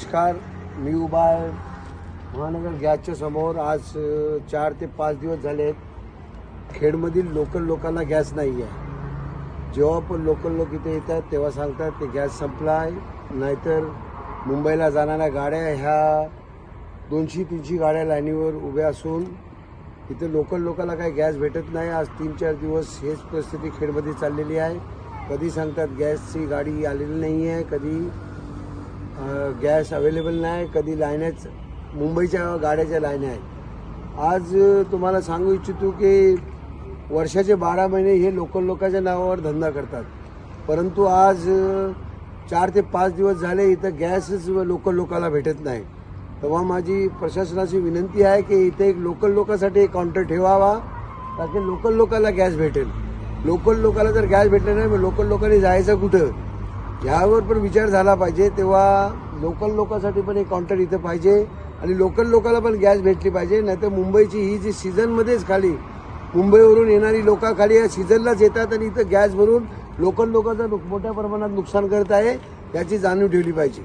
नमस्कार मी उभा आहे. महानगर गॅसच्या समोर. आज चार ते पाच दिवस झाले आहेत. खेडमधील लोकल लोकांना गॅस नाही आहे जेव्हा पण लोकल लोक इथे येतात तेव्हा सांगतात ते गॅस संपला आहे नाहीतर मुंबईला जाणाऱ्या गाड्या ह्या दोनशे तीनशे गाड्या लाईनीवर उभ्या असून इथे लोकल लोकांना काही गॅस भेटत नाही. आज तीन चार दिवस हेच परिस्थिती खेडमध्ये चाललेली आहे. कधी सांगतात गॅसची गाडी आलेली नाही आहे कधी गॅस अवेलेबल नाही कधी लाईनच मुंबईच्या गाड्याच्या लाईन आहेत. आज तुम्हाला सांगू इच्छितो की वर्षाचे बारा महिने हे लोकल लोकांच्या नावावर धंदा करतात. परंतु आज चार ते पाच दिवस झाले इथं गॅसच लोकल लोकाला भेटत नाही. तेव्हा माझी प्रशासनाची विनंती आहे की इथे एक लोकल लोकांसाठी एक काउंटर ठेवावा ताकी लोकल लोकांना गॅस भेटेल. लोकल लोकांना जर गॅस भेटला नाही मग लोकल लोकांनी जायचं कुठं? यावर पण विचार झाला पाहिजे. तेव्हा लोकल लोकांसाठी पण एक काउंटर इथं पाहिजे आणि लोकल लोकांना पण गॅस भेटली पाहिजे. नाहीतर मुंबईची ही जी सीझनमध्येच खाली मुंबईवरून येणारी लोकं खाली या सीझनलाच येतात आणि इथं गॅस भरून लोकल लोकांचं मोठ्या प्रमाणात नुकसान करत आहे याची जाणीव ठेवली पाहिजे.